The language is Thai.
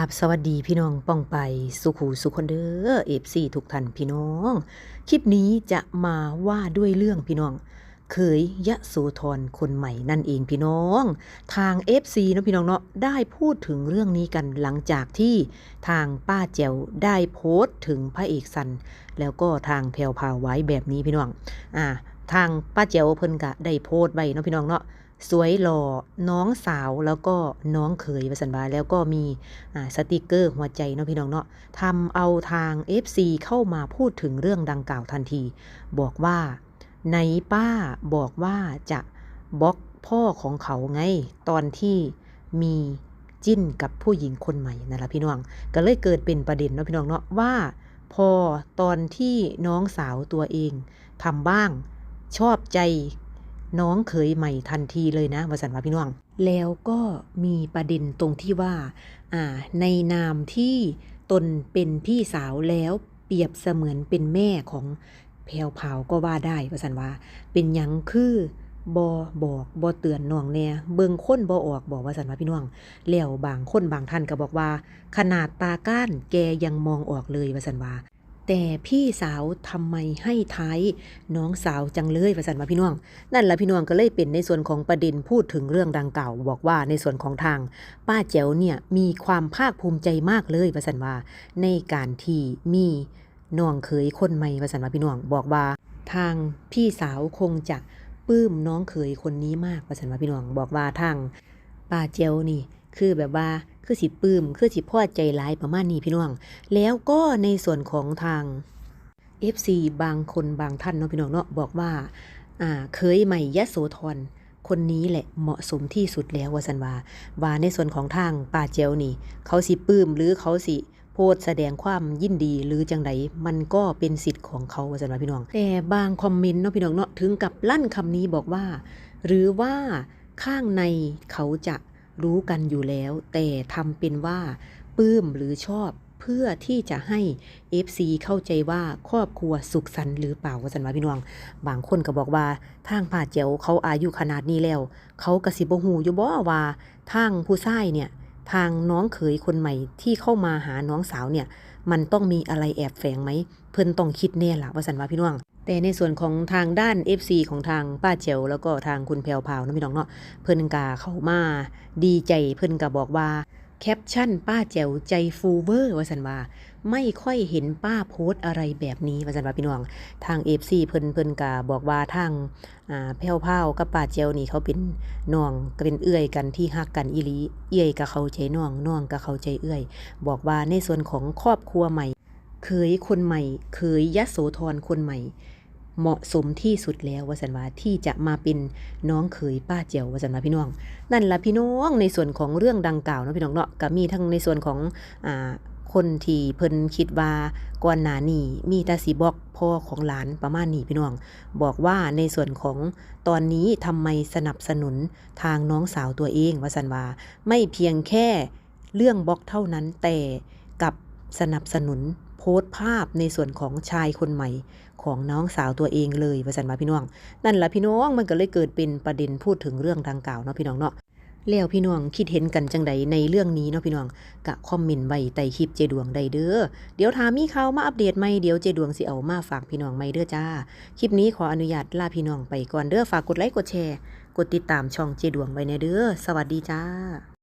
กับสวัสดีพี่น้องป้องไปสุขูสุคนเด้อเอฟซีทุกท่านพี่น้อง คลิปนี้จะมาว่าด้วยเรื่องพี่น้องเคยยะโสธรคนใหม่นั่นเองพี่น้อง ทาง FC เนาะพี่น้องเนาะได้พูดถึงเรื่องนี้กันหลังจากที่ทางป้าแจ๋วได้โพสต์ถึงพระเอกสัน แล้วก็ทางแพรวพาวไว้แบบนี้พี่น้องอ่าทางป้าแจ๋วเพิ่นกะได้โพสต์ไว้เนาะพี่น้องเนาะ สวยหล่อน้องสาวแล้วก็น้องเขยประสันบาแล้วก็มีสติกเกอร์หัวใจเนาะพี่น้องเนาะทำเอาทาง FC เข้ามาพูดถึงเรื่องดังกล่าวทันที บอกว่าในป้าบอกว่าจะบล็อกพ่อของเขาไง ตอนที่มีจิ้นกับผู้หญิงคนใหม่นั่นแหละพี่น้อง ก็เลยเกิดเป็นประเด็นเนาะพี่น้องเนาะว่า พอตอนที่น้องสาวตัวเองทำบ้างชอบใจ น้องเขยใหม่ทันทีเลยนะวสันว่าพี่น้อง แล้วก็มีประเด็นตรงที่ว่าอ่า ในนามที่ตนเป็นพี่สาวแล้วเปรียบเสมือนเป็นแม่ของแพรวพราก็ว่าได้วสันว่า เป็นยังคือบอบอกบอเตือนน้องแน่เบิงคนบอออกบอกว่าสันว่าพี่น้องแล้วบางคนบางท่านก็บอกว่า ขนาดตาก้านแกยังมองออกเลยว่าสันว่า แต่พี่สาวทำไมให้ท้ายน้องสาวจังเลยว่าสันว่าพี่น้อง นั่นแหละพี่น้องก็เลยเป็นในส่วนของประเด็นพูดถึงเรื่องดังกล่าว บอกว่าในส่วนของทาง ป้าแจ๋วเนี่ยมีความภาคภูมิใจมากเลยว่าสันว่าในการที่มีน้องเคยคนใหม่ว่าสันว่าพี่น้อง บอกว่าทางพี่สาวคงจะปลื้มน้องเคยคนนี้มากว่าสันว่าพี่น้อง บอกว่าทางป้าแจ๋วนี่ คือแบบว่าคือสิปลื้มคือสิพ่อใจหลายประมาณนี้พี่น้อง แล้วก็ในส่วนของทาง FC บางคนบางท่านเนาะพี่น้องเนาะบอกว่าอ่าเคยใหม่ยะโสธรคนนี้แหละเหมาะสมที่สุดแล้วว่าสันวาว่าในส่วนของทางป่าเจลนี่ เขาสิปลื้มหรือเขาสิโพสแสดงความยินดีหรือจังไดมันก็เป็นสิทธิ์ของเขาว่าสันวาพี่น้อง แต่บางคอมเมนต์เนาะพี่น้องเนาะถึงกับลั่นคำนี้บอกว่า หรือว่าข้างในเขาจะ รู้กันอยู่แล้ว แต่ทำเป็นว่าปลื้มหรือชอบเพื่อที่จะให้ FC เข้าใจว่าครอบครัวสุขสันต์หรือเปล่าว่าสันว่าพี่น้อง บางคนก็บอกว่าทางป่าเจียวเขาอายุขนาดนี้แล้ว เขากระสิบหูอยู่บ่ว่าทางผู้ชายเนี่ยทางน้องเขยคนใหม่ที่เข้ามาหาน้องสาวเนี่ย มันต้องมีอะไรแอบแฝงไหม เพิ่นต้องคิดแน่ละว่าสันว่าพี่น้อง แต่ในส่วนของทางด้าน FC ของทางป้าเจียวแล้วก็ทางคุณแพรวพาวนะพี่น้องเนาะเพิ่นกาเข้ามาดีใจเพิ่นก็บอกว่าแคปชั่นป้าแจ๋วใจฟูเวอร์ว่าสันว่าไม่ค่อยเห็นป้าโพสอะไรแบบนี้ว่าสันว่าพี่น้อง ทางเอฟซีเพิ่นเพิ่นกาบอกว่าทางอ่าแพ้วพาวกับป้าแจ๋วนี่เขาเป็นน้องก็เป็นเอื้อยกันที่ฮักกันอีลีเอื้อยก็เขาใจน้องน้องก็เขาใจเอื้อย บอกว่าในส่วนของครอบครัวใหม่เคยคนใหม่เคยยะโสธรคนใหม่ เหมาะสมที่สุดแล้ววสันวาที่จะมาเป็นน้องเขยป้าเจียววสันวาพี่น้อง นั่นละพี่น้องในส่วนของเรื่องดังกล่าวเนาะพี่น้องเนาะก็มีทั้งในส่วนของอ่าคนที่เพิ่นคิดว่าก่อนหน้านี้มีตาสีบอกพ่อของหลานประมาณนี้พี่น้อง บอกว่าในส่วนของตอนนี้ทำไมสนับสนุนทางน้องสาวตัวเองวสันวาไม่เพียงแค่เรื่องบล็อกเท่านั้นแต่กับสนับสนุนโพสต์ภาพในส่วนของชายคนใหม่ ของน้องสาวตัวเองเลยวสันมาพี่น้อง นั่นแหละพี่น้องมันก็เลยเกิดเป็นประเด็นพูดถึงเรื่องดังกล่าวเนาะพี่น้องเนาะแล้วพี่น้องคิดเห็นกันจังใดในเรื่องนี้เนาะพี่น้องกะคอมเมนต์ไว้ใต้คลิปเจดวงใดเด้อเดี๋ยวถามีข่าวมาอัปเดตใหม่เดี๋ยวเจดวงสิเอามาฝากพี่น้องใหม่เด้อจ้า คลิปนี้ขออนุญาตลาพี่น้องไปก่อนเด้อฝากกดไลค์กดแชร์ กดติดตามช่องเจดวงไว้ในเด้อสวัสดีจ้า